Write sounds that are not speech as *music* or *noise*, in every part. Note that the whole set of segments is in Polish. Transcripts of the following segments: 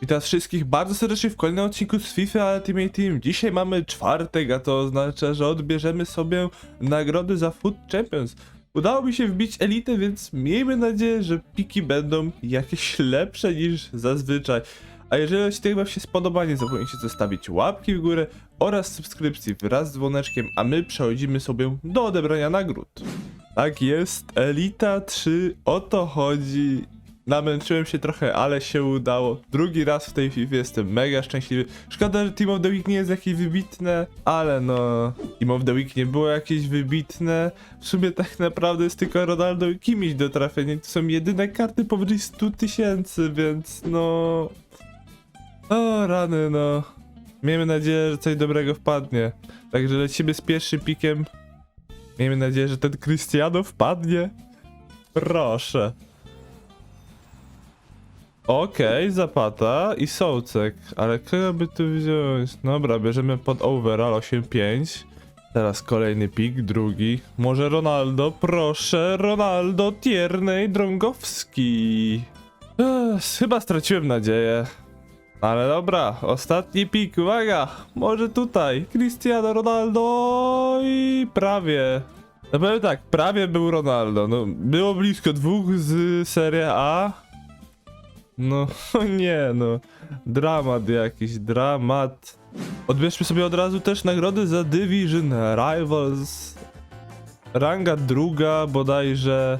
Witam wszystkich bardzo serdecznie w kolejnym odcinku z FIFA Ultimate Team. Dzisiaj mamy czwartek, a to oznacza, że odbierzemy sobie nagrody za Food Champions. Udało mi się wbić elitę, więc miejmy nadzieję, że piki będą jakieś lepsze niż zazwyczaj. A jeżeli odcinek wam się spodoba, nie zapomnijcie zostawić łapki w górę oraz subskrypcji wraz z dzwoneczkiem, a my przechodzimy sobie do odebrania nagród. Tak jest, Elita 3, o to chodzi. Namęczyłem się trochę, ale się udało. Drugi raz w tej FIFA jestem mega szczęśliwy. Szkoda, że Team of the Week nie jest jakieś wybitne, ale no... Team of the Week nie było jakieś wybitne. W sumie tak naprawdę jest tylko Ronaldo i Kimmich do trafienia. To są jedyne karty powyżej 100 tysięcy, więc no... O rany, no... Miejmy nadzieję, że coś dobrego wpadnie. Także lecimy z pierwszym pikiem. Miejmy nadzieję, że ten Cristiano wpadnie. Proszę. Okej, Zapata i Sołcek, ale kogo by tu wziąć? Dobra, bierzemy pod overall 8-5. Teraz kolejny pik, drugi. Może Ronaldo, proszę, Ronaldo, Tiernej, Drągowski. Ech, chyba straciłem nadzieję. Ale dobra, ostatni pik, uwaga! Może tutaj, Cristiano Ronaldo i prawie. No powiem tak, prawie był Ronaldo. No, było blisko dwóch z Serie A. No *laughs* nie no, dramat jakiś, dramat. Odbierzmy sobie od razu też nagrody za Division Rivals. Ranga druga bodajże.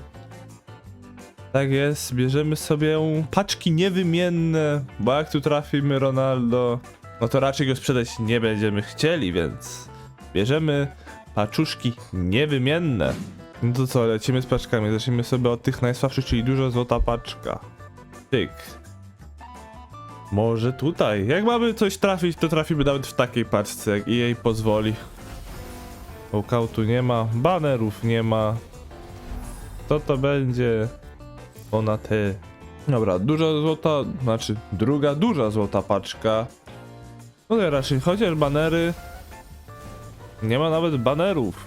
Tak jest, bierzemy sobie paczki niewymienne, bo jak tu trafimy Ronaldo, no to raczej go sprzedać nie będziemy chcieli, więc bierzemy paczuszki niewymienne. No to co, lecimy z paczkami, zacznijmy sobie od tych najsłabszych, czyli dużo złota paczka. Tyk. Może tutaj. Jak mamy coś trafić, to trafimy nawet w takiej paczce, jak jej pozwoli. Walkoutu nie ma, banerów nie ma. Co to będzie? Ona ty. Dobra, duża złota, znaczy druga duża złota paczka. No raczej, chociaż banery. Nie ma nawet banerów.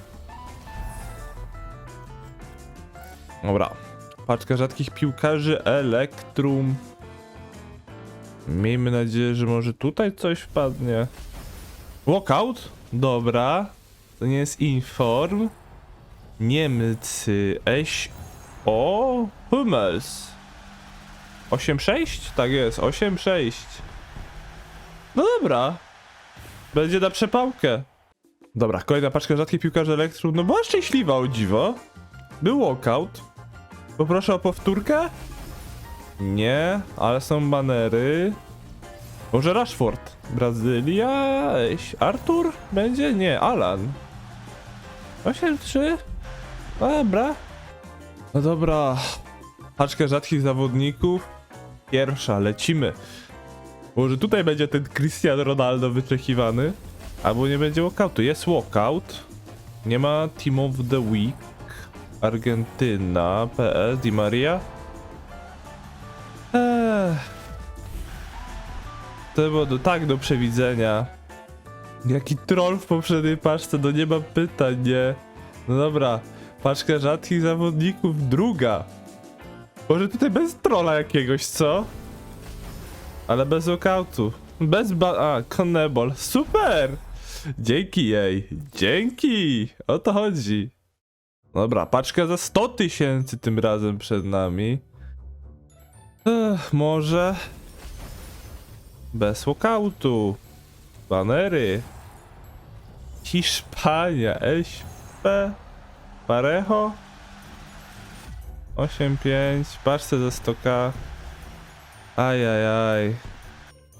Dobra. Paczka rzadkich piłkarzy Elektrum. Miejmy nadzieję, że może tutaj coś wpadnie. Walkout? Dobra. To nie jest Inform. Niemcy. Eś. O. Hummels. 8-6? Tak jest, 8-6. No dobra. Będzie na przepałkę. Dobra, kolejna paczka rzadkich piłkarzy Elektrum. No była szczęśliwa, o dziwo. Był walkout. Poproszę o powtórkę? Nie, ale są banery. Może Rashford? Brazylia? Artur? Będzie? Nie, Alan. 8-3? No Dobra. No dobra. Paczkę rzadkich zawodników. Pierwsza, lecimy. Może tutaj będzie ten Cristiano Ronaldo wyczekiwany. Albo nie będzie walkoutu. Jest walkout. Nie ma Team of the Week. Argentyna, PS, Di Maria. Eee. To było do, tak do przewidzenia. Jaki troll w poprzedniej paczce, no nie mam pytań, nie. No dobra, paczka rzadkich zawodników, druga. Może tutaj bez trolla jakiegoś, co? Ale bez walkoutu. Bez ba... A, Connebol. Super! Dzięki jej. Dzięki! O to chodzi. Dobra, paczka za 100 tysięcy tym razem przed nami. Ech, może... Bez walkoutu. Banery. Hiszpania. SP. Parejo. 8-5. Paczce za 100k. Ajajaj.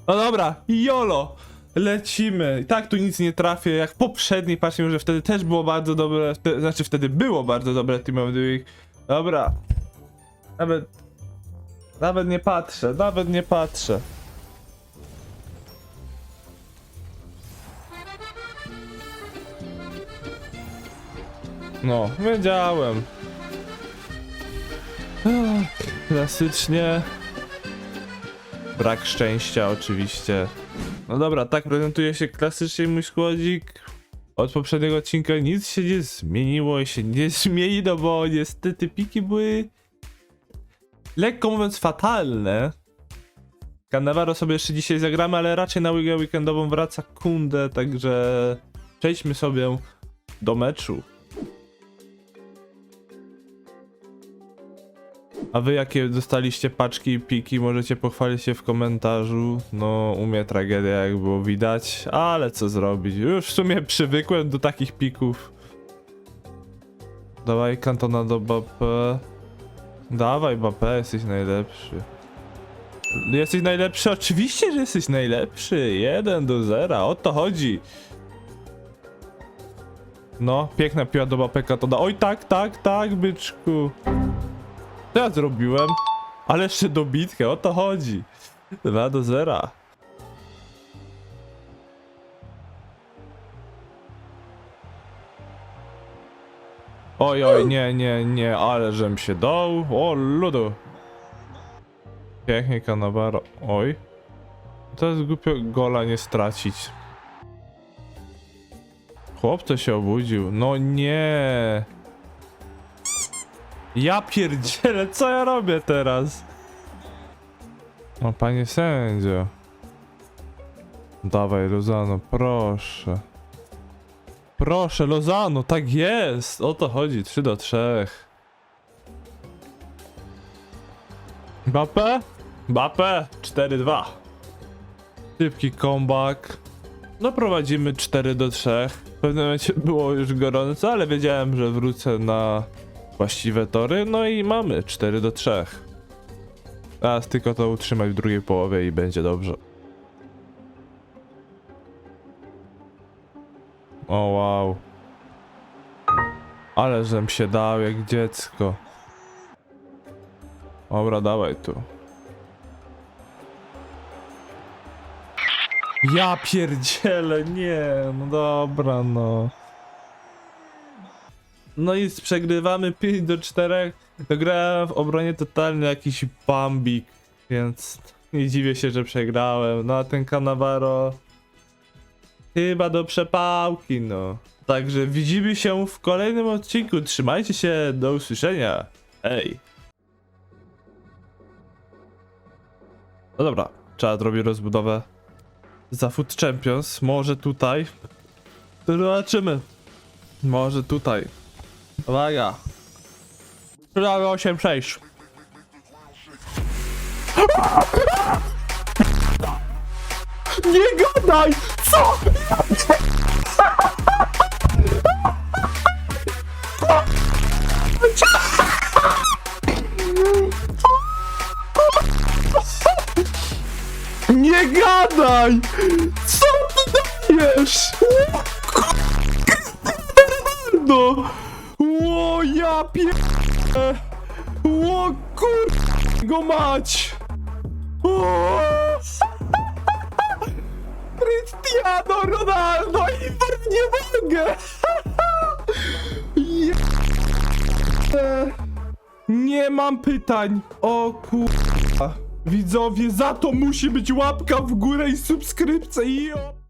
No dobra, jolo! Lecimy. I tak tu nic nie trafię, jak w poprzedniej patrzcie, że wtedy też było bardzo dobre, znaczy wtedy było bardzo dobre Team of the Week. Dobra. Nawet... Nawet nie patrzę, nawet nie patrzę. No, wiedziałem. Klasycznie. Brak szczęścia oczywiście. No dobra, tak prezentuje się klasycznie mój składzik. Od poprzedniego odcinka nic się nie zmieniło i się nie zmieni, no bo niestety piki były lekko mówiąc fatalne. Cannavaro sobie jeszcze dzisiaj zagramy, ale raczej na ligę weekendową wraca Kunde, także przejdźmy sobie do meczu. A wy jakie dostaliście paczki i piki, możecie pochwalić się w komentarzu. No, u mnie tragedia jak było widać, ale co zrobić. Już w sumie przywykłem do takich pików. Dawaj kantona do Bape. Dawaj Bape, jesteś najlepszy. Jesteś najlepszy? Oczywiście, że jesteś najlepszy. 1 do 0, o to chodzi. No, piękna piła do Bapeka to da. Oj, tak, tak, tak, byczku. Co ja zrobiłem? Ale jeszcze dobitkę, o to chodzi. 2 do 0. Oj, oj, nie, nie, nie, ale żem się dał. O, ludu. Pięknie Cannavaro. Oj. To jest głupio gola nie stracić. Chłopco się obudził. No nie. Ja pierdzielę, co ja robię teraz? O, panie sędzio. Dawaj, Lozano, proszę. Proszę, Lozano, tak jest! O to chodzi, 3 do 3. Bape? Bape, 4-2. Szybki comeback. No prowadzimy 4 do 3. W pewnym momencie było już gorąco, ale wiedziałem, że wrócę na właściwe tory. No i mamy 4 do 3. Teraz tylko to utrzymać w drugiej połowie i będzie dobrze. O wow. Ale żem się dał jak dziecko. Dobra, dawaj tu. Ja pierdzielę, nie, no dobra, no. No i przegrywamy 5 do 4. Grałem w obronie totalnie jakiś bambik, więc nie dziwię się, że przegrałem. No a ten Cannavaro chyba do przepałki, no. Także widzimy się w kolejnym odcinku. Trzymajcie się, do usłyszenia. Ej. No dobra, trzeba zrobić rozbudowę za Food Champions. Może tutaj. Zobaczymy. Może tutaj. Uwaga. 8 6. Nie gadaj! Co? Nie gadaj! Co ty dajesz? No! Ja pie... Ło, kur... go mać! O! Cristiano Ronaldo i nie mogę! Je... Nie mam pytań. O kurwa. Widzowie, za to musi być łapka w górę i subskrypcja i o...